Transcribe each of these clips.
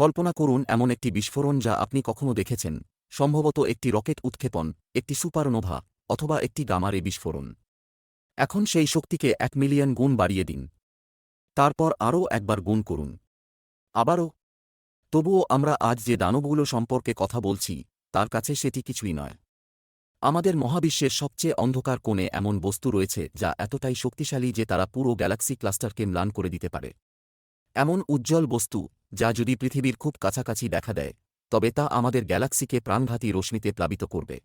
কল্পনা করুন এমন একটি বিস্ফোরণ যা আপনি কখনো দেখেছেন, সম্ভবত একটি রকেট উৎক্ষেপণ, একটি সুপারনোভা, অথবা একটি গামারে বিস্ফোরণ। এখন সেই শক্তিকে এক মিলিয়ন গুণ বাড়িয়ে দিন। তারপর আরও একবার গুণ করুন। আবারও। তবুও আমরা আজ যে দানবগুলো সম্পর্কে কথা বলছি, তার কাছে সেটি কিছুই নয়। আমাদের মহাবিশ্বের সবচেয়ে অন্ধকার কোণে এমন বস্তু রয়েছে যা এতটাই শক্তিশালী যে তারা পুরো গ্যালাক্সি ক্লাস্টারকে ম্লান করে দিতে পারে। এমন উজ্জ্বল বস্তু যা যদি পৃথিবীর খুব কাছাকাছি দেখা দেয়, তবে তা আমাদের গ্যালাক্সিকে প্রাণঘাতী রশ্মিতে প্লাবিত করবে।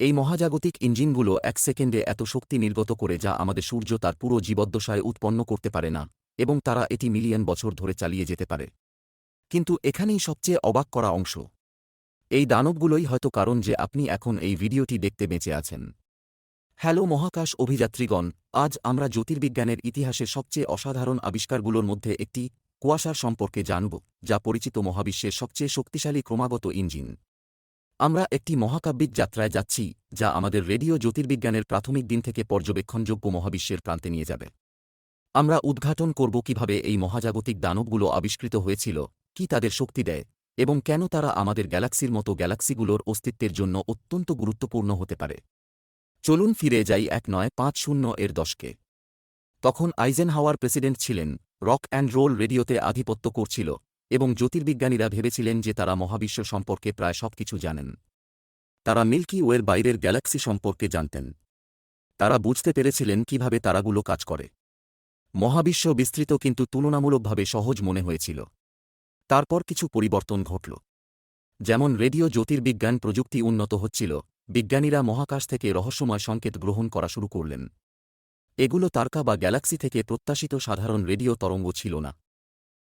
এই মহাজাগতিক ইঞ্জিনগুলো এক সেকেন্ডে এত শক্তি নির্গত করে যা আমাদের সূর্য তার পুরো জীবদ্দশায় উৎপন্ন করতে পারে না, এবং তারা এটি মিলিয়ন বছর ধরে চালিয়ে যেতে পারে। কিন্তু এখানেই সবচেয়ে অবাক করা অংশ। এই দানবগুলোই হয়তো কারণ যে আপনি এখন এই ভিডিওটি দেখতে বেঁচে আছেন। হ্যালো মহাকাশ অভিযাত্রীগণ, আজ আমরা জ্যোতির্বিজ্ঞানের ইতিহাসের সবচেয়ে অসাধারণ আবিষ্কারগুলোর মধ্যে একটি, কুয়াশার সম্পর্কে জানব, যা পরিচিত মহাবিশ্বের সবচেয়ে শক্তিশালী ক্রমাগত ইঞ্জিন। আমরা একটি মহাকাব্যিক যাত্রায় যাচ্ছি, যা আমাদের রেডিও জ্যোতির্বিজ্ঞানের প্রাথমিক দিন থেকে পর্যবেক্ষণযোগ্য মহাবিশ্বের প্রান্তে নিয়ে যাবে। আমরা উদ্ঘাটন করব কীভাবে এই মহাজাগতিক দানবগুলো আবিষ্কৃত হয়েছিল, কি তাদের শক্তি দেয়, এবং কেন তারা আমাদের গ্যালাক্সির মতো গ্যালাক্সিগুলোর অস্তিত্বের জন্য অত্যন্ত গুরুত্বপূর্ণ হতে পারে। চলুন ফিরে যাই এক নয় পাঁচ শূন্য এর দশকে। তখন আইজেনহাওয়ার প্রেসিডেন্ট ছিলেন, রক অ্যান্ড রোল রেডিওতে আধিপত্য করছিল এবং জ্যোতির্বিজ্ঞানীরা ভেবেছিলেন যে তারা মহাবিশ্ব সম্পর্কে প্রায় সব কিছু জানেন। তারা মিল্কি ওয়ের বাইরের গ্যালাক্সি সম্পর্কে জানতেন। তারা বুঝতে পেরেছিলেন কীভাবে তারাগুলো কাজ করে। মহাবিশ্ব বিস্তৃত কিন্তু তুলনামূলকভাবে সহজ মনে হয়েছিল। তারপর কিছু পরিবর্তন ঘটল। যেমন রেডিও জ্যোতির্বিজ্ঞান প্রযুক্তি উন্নত হচ্ছিল বিজ্ঞানীরা মহাকাশ থেকে রহস্যময় সংকেত গ্রহণ করা শুরু করলেন। এগুলো তারকা বা গ্যালাক্সি থেকে প্রত্যাশিত সাধারণ রেডিও তরঙ্গ ছিল না।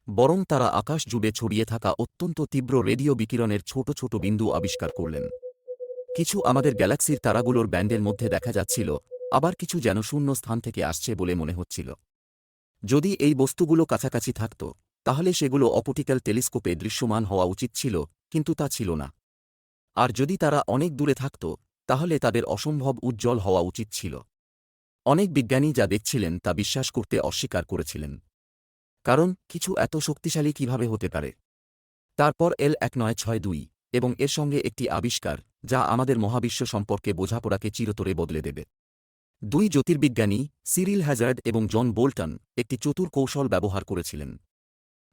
বরং তারা আকাশ জুড়ে ছড়িয়ে থাকা অত্যন্ত তীব্র রেডিও বিকিরণের ছোট ছোট বিন্দু আবিষ্কার করলেন। কিছু আমাদের গ্যালাক্সির তারাগুলোর ব্যান্ডের মধ্যে দেখা যাচ্ছিল, আবার কিছু যেন শূন্য স্থান থেকে আসছে বলে মনে হচ্ছিল। যদি এই বস্তুগুলো কাছাকাছি থাকত, তাহলে সেগুলো অপটিক্যাল টেলিস্কোপে দৃশ্যমান হওয়া উচিত ছিল, কিন্তু তা ছিল না। আর যদি তারা অনেক দূরে থাকত, তাহলে তাদের অসম্ভব উজ্জ্বল হওয়া উচিত ছিল। অনেক বিজ্ঞানী যা দেখছিলেন তা বিশ্বাস করতে অস্বীকার করেছিলেন। কারণ কিছু এত শক্তিশালী কীভাবে হতে পারে? তারপর এল এক নয় ছয় দুই এবং এর সঙ্গে একটি আবিষ্কার যা আমাদের মহাবিশ্ব সম্পর্কে বোঝাপড়াকে চিরতরে বদলে দেবে। দুই জ্যোতির্বিজ্ঞানী, সিরিল হ্যাজার্ড এবং জন বোল্টন, একটি চতুর কৌশল ব্যবহার করেছিলেন।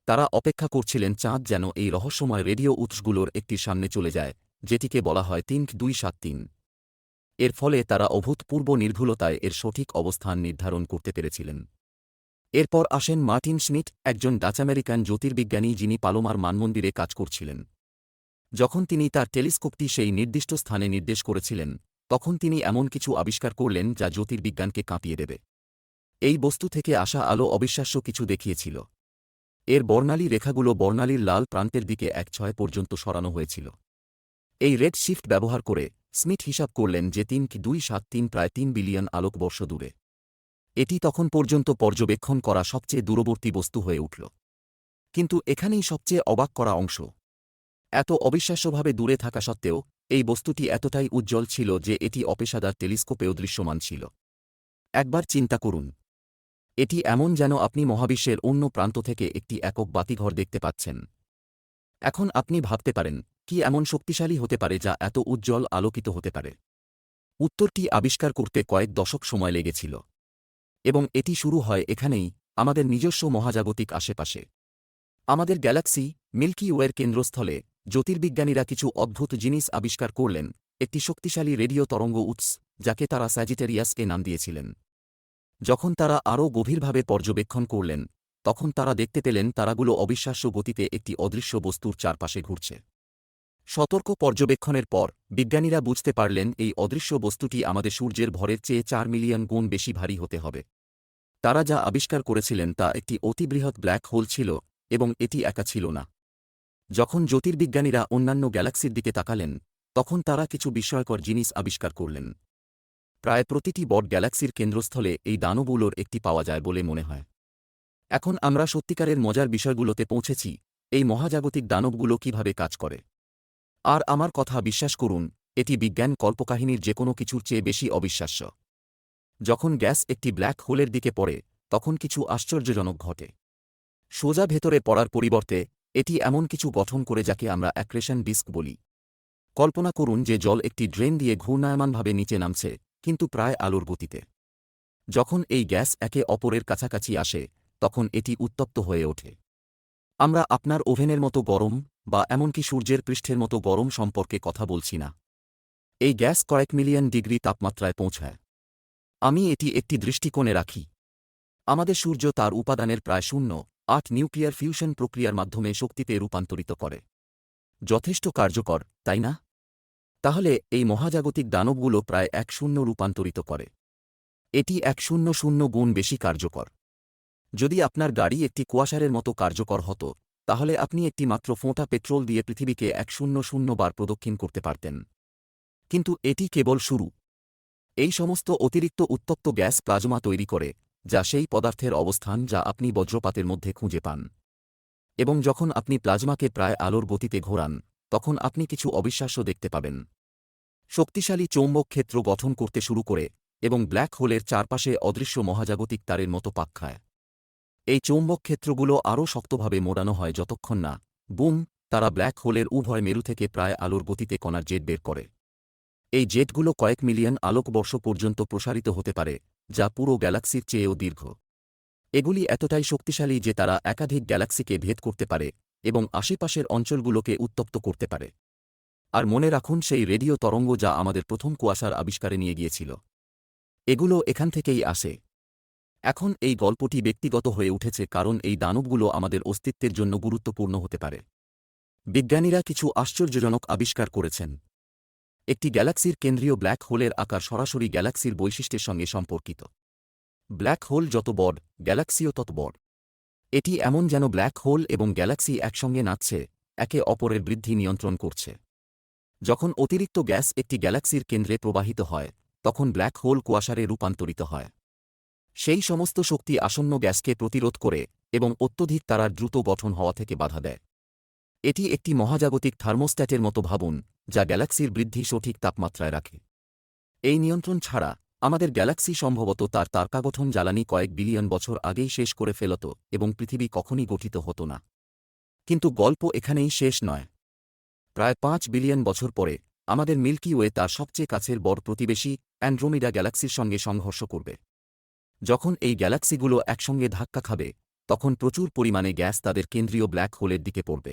তারা অপেক্ষা করছিলেন চাঁদ যেন এই রহস্যময় রেডিও উৎসগুলোর একটি সামনে চলে যায়। যেটিকে বলা হয় তিন দুই সাত তিন। এর ফলে তারা অভূতপূর্ব নির্ভুলতায় এর সঠিক অবস্থান নির্ধারণ করতে পেরেছিলেন। এরপর আসেন মার্টিন স্মিথ, একজন ডাচ আমেরিকান জ্যোতির্বিজ্ঞানী যিনি পালোমার মানমন্দিরে কাজ করছিলেন। যখন তিনি তার টেলিস্কোপটি সেই নির্দিষ্ট স্থানে নির্দেশ করেছিলেন, তখন তিনি এমন কিছু আবিষ্কার করলেন যা জ্যোতির্বিজ্ঞানকে কাঁপিয়ে দেবে। এই বস্তু থেকে আসা আলো অবিশ্বাস্য কিছু দেখিয়েছিল। এর বর্ণালী রেখাগুলো বর্ণালীর লাল প্রান্তের দিকে এক ছয় পর্যন্ত সরানো হয়েছিল। এই রেড শিফট ব্যবহার করে স্মিথ হিসাব করলেন যে তিন দুই সাত তিন প্রায় তিন বিলিয়ন আলোকবর্ষ দূরে। এটি তখন পর্যন্ত পর্যবেক্ষণ করা সবচেয়ে দূরবর্তী বস্তু হয়ে উঠল। কিন্তু এখানেই সবচেয়ে অবাক করা অংশ। এত অবিশ্বাস্যভাবে দূরে থাকা সত্ত্বেও, এই বস্তুটি এতটাই উজ্জ্বল ছিল যে এটি অপেশাদার টেলিস্কোপেও দৃশ্যমান ছিল। একবার চিন্তা করুন। এটি এমন যেন আপনি মহাবিশ্বের অন্য প্রান্ত থেকে একটি একক বাতিঘর দেখতে পাচ্ছেন। এখন আপনি ভাবতে পারেন কি এমন শক্তিশালী হতে পারে যা এত উজ্জ্বল আলোকিত হতে পারে? উত্তরটি আবিষ্কার করতে কয়েক দশক সময় লেগেছিল। এবং এটি শুরু হয় এখানেই, আমাদের নিজস্ব মহাজাগতিক আশেপাশে। আমাদের গ্যালাক্সি, মিল্কি ওয়ের কেন্দ্রস্থলে, জ্যোতির্বিজ্ঞানীরা কিছু অদ্ভুত জিনিস আবিষ্কার করলেন, একটি শক্তিশালী রেডিও তরঙ্গ উৎস, যাকে তারা স্যাজিটেরিয়াস এ নাম দিয়েছিলেন। যখন তারা আরও গভীরভাবে পর্যবেক্ষণ করলেন, তখন তারা দেখতে পেলেন তারাগুলো অবিশ্বাস্য গতিতে একটি অদৃশ্য বস্তুর চারপাশে ঘুরছে। সতর্ক পর্যবেক্ষণের পর, বিজ্ঞানীরা বুঝতে পারলেন এই অদৃশ্য বস্তুটি আমাদের সূর্যের ভরের চেয়ে চার মিলিয়ন গুণ বেশি ভারী হতে হবে। তারা যা আবিষ্কার করেছিলেন তা একটি অতিবৃহৎ ব্ল্যাক হোল ছিল এবং এটি একা ছিল না। যখন জ্যোতির্বিজ্ঞানীরা অন্যান্য গ্যালাক্সির দিকে তাকালেন, তখন তারা কিছু বিস্ময়কর জিনিস আবিষ্কার করলেন। প্রায় প্রতিটি বট গ্যালাক্সির কেন্দ্রস্থলে এই দানবগুলোর একটি পাওয়া যায় বলে মনে হয়। এখন আমরা সত্যিকারের মজার বিষয়গুলোতে পৌঁছেছি, এই মহাজাগতিক দানবগুলো কীভাবে কাজ করে। আর আমার কথা বিশ্বাস করুন, এটি বিজ্ঞান কল্পকাহিনীর যে কোনো কিছুর চেয়ে বেশি অবিশ্বাস্য। যখন গ্যাস একটি ব্ল্যাক হোলের দিকে পড়ে, তখন কিছু আশ্চর্যজনক ঘটে। সোজা ভেতরে পড়ার পরিবর্তে, এটি এমন কিছু গঠন করে যাকে আমরা অ্যাক্রেশন ডিস্ক বলি। কল্পনা করুন যে জল একটি ড্রেন দিয়ে ঘূর্ণায়মানভাবে নিচে নামছে, কিন্তু প্রায় আলোর গতিতে। যখন এই গ্যাস একে অপরের কাছাকাছি আসে, তখন এটি উত্তপ্ত হয়ে ওঠে। আমরা আপনার ওভেনের মতো গরম বা এমনকি সূর্যের পৃষ্ঠের মতো গরম সম্পর্কে কথা বলছি না। এই গ্যাস কয়েক মিলিয়ন ডিগ্রি তাপমাত্রায় পৌঁছায়। আমি এটি একটি দৃষ্টিকোণে রাখি। আমাদের সূর্য তার উপাদানের প্রায় শূন্য, আট নিউক্লিয়ার ফিউশন প্রক্রিয়ার মাধ্যমে শক্তিতে রূপান্তরিত করে। যথেষ্ট কার্যকর, তাই না? তাহলে এই মহাজাগতিক দানবগুলো প্রায় এক শূন্য রূপান্তরিত করে। এটি এক শূন্য শূন্য গুণ বেশি কার্যকর। যদি আপনার গাড়ি একটি কুয়াশারের মতো কার্যকর হতো তাহলে আপনি একটি মাত্র ফোঁটা পেট্রোল দিয়ে পৃথিবীকে এক শূন্য শূন্য বার প্রদক্ষিণ করতে পারতেন। কিন্তু এটি কেবল শুরু। এই সমস্ত অতিরিক্ত উত্তপ্ত গ্যাস প্লাজমা তৈরি করে, যা সেই পদার্থের অবস্থান যা আপনি বজ্রপাতের মধ্যে খুঁজে পান। এবং যখন আপনি প্লাজমাকে প্রায় আলোর গতিতে ঘোরান, তখন আপনি কিছু অবিশ্বাস্য দেখতে পাবেন। শক্তিশালী চৌম্বক ক্ষেত্র গঠন করতে শুরু করে, এবং ব্ল্যাক হোলের চারপাশে অদৃশ্য মহাজাগতিক তারের মতো পাক খায়। এই চৌম্বক ক্ষেত্রগুলো আরও শক্তভাবে মোড়ানো হয় যতক্ষণ না, বুম, তারা ব্ল্যাক হোলের উভয় মেরু থেকে প্রায় আলোর গতিতে কণার জেট বের করে। এই জেটগুলো কয়েক মিলিয়ন আলোকবর্ষ পর্যন্ত প্রসারিত হতে পারে, যা পুরো গ্যালাক্সির চেয়েও দীর্ঘ। এগুলি এতটাই শক্তিশালী যে তারা একাধিক গ্যালাক্সিকে ভেদ করতে পারে এবং আশেপাশের অঞ্চলগুলোকে উত্তপ্ত করতে পারে। আর মনে রাখুন সেই রেডিও তরঙ্গ যা আমাদের প্রথম কুয়াশার আবিষ্কারে নিয়ে গিয়েছিল। এগুলো এখান থেকেই আসে। এখন এই গল্পটি ব্যক্তিগত হয়ে উঠেছে কারণ এই দানবগুলো আমাদের অস্তিত্বের জন্য গুরুত্বপূর্ণ হতে পারে। বিজ্ঞানীরা কিছু আশ্চর্যজনক আবিষ্কার করেছেন। একটি গ্যালাক্সির কেন্দ্রীয় ব্ল্যাক হোলের আকার সরাসরি গ্যালাক্সির বৈশিষ্ট্যের সঙ্গে সম্পর্কিত। ব্ল্যাক হোল যত বড়, গ্যালাক্সিও তত বড়। এটি এমন যেন ব্ল্যাক হোল এবং গ্যালাক্সি একসঙ্গে নাচছে, একে অপরের বৃদ্ধি নিয়ন্ত্রণ করছে। যখন অতিরিক্ত গ্যাস একটি গ্যালাক্সির কেন্দ্রে প্রবাহিত হয়, তখন ব্ল্যাক হোল কুয়াশারে রূপান্তরিত হয়। সেই সমস্ত শক্তি আসন্ন গ্যাসকে প্রতিরোধ করে এবং অত্যধিক তারার দ্রুত গঠন হওয়া থেকে বাধা দেয়। এটি একটি মহাজাগতিক থার্মোস্ট্যাটের মতো ভাবুন, যা গ্যালাক্সির বৃদ্ধি সঠিক তাপমাত্রায় রাখে। এই নিয়ন্ত্রণ ছাড়া আমাদের গ্যালাক্সি সম্ভবত তার তারকাগঠন জ্বালানি কয়েক বিলিয়ন বছর আগেই শেষ করে ফেলত এবং পৃথিবী কখনই গঠিত হতো না। কিন্তু গল্প এখানেই শেষ নয়। প্রায় পাঁচ বিলিয়ন বছর পরে আমাদের মিল্কি ওয়ে তার সবচেয়ে কাছের বড় প্রতিবেশী অ্যান্ড্রোমিডা গ্যালাক্সির সঙ্গে সংঘর্ষ করবে। যখন এই গ্যালাক্সিগুলো একসঙ্গে ধাক্কা খাবে, তখন প্রচুর পরিমাণে গ্যাস তাদের কেন্দ্রীয় ব্ল্যাক হোলের দিকে পড়বে।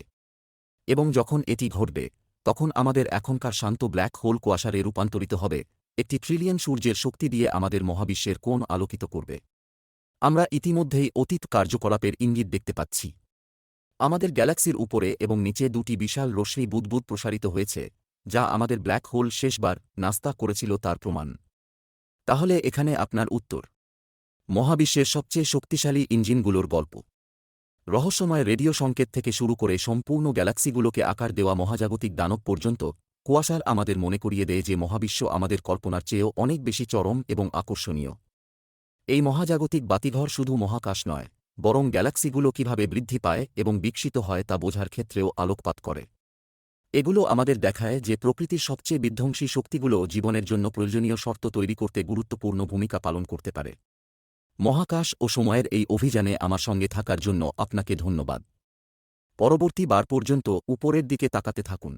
এবং যখন এটি ঘটবে, তখন আমাদের এখনকার শান্ত ব্ল্যাক হোল কুয়াশারে রূপান্তরিত হবে, একটি ট্রিলিয়ন সূর্যের শক্তি দিয়ে আমাদের মহাবিশ্বের কোণ আলোকিত করবে। আমরা ইতিমধ্যেই অতীত কার্যকলাপের ইঙ্গিত দেখতে পাচ্ছি। আমাদের গ্যালাক্সির উপরে এবং নিচে দুটি বিশাল রশ্মি বুদবুদ প্রসারিত হয়েছে, যা আমাদের ব্ল্যাক হোল শেষবার নাস্তা করেছিল তার প্রমাণ। তাহলে এখানে আপনার উত্তর। মহাবিশ্বের সবচেয়ে শক্তিশালী ইঞ্জিনগুলোর গল্প। রহস্যময় রেডিও সংকেত থেকে শুরু করে সম্পূর্ণ গ্যালাক্সিগুলোকে আকার দেওয়া মহাজাগতিক দানব পর্যন্ত, কুয়াশার আমাদের মনে করিয়ে দেয় যে মহাবিশ্ব আমাদের কল্পনার চেয়েও অনেক বেশি চরম এবং আকর্ষণীয়। এই মহাজাগতিক বাতিঘর শুধু মহাকাশ নয়, বরং গ্যালাক্সিগুলো কীভাবে বৃদ্ধি পায় এবং বিকশিত হয় তা বোঝার ক্ষেত্রেও আলোকপাত করে। এগুলো আমাদের দেখায় যে প্রকৃতির সবচেয়ে বিধ্বংসী শক্তিগুলো জীবনের জন্য প্রয়োজনীয় শর্ত তৈরি করতে গুরুত্বপূর্ণ ভূমিকা পালন করতে পারে। মহাকাশ ও সময়ের এই অভিযানে আমার সঙ্গে থাকার জন্য আপনাকে ধন্যবাদ। পরবর্তী বার পর্যন্ত উপরের দিকে তাকাতে থাকুন।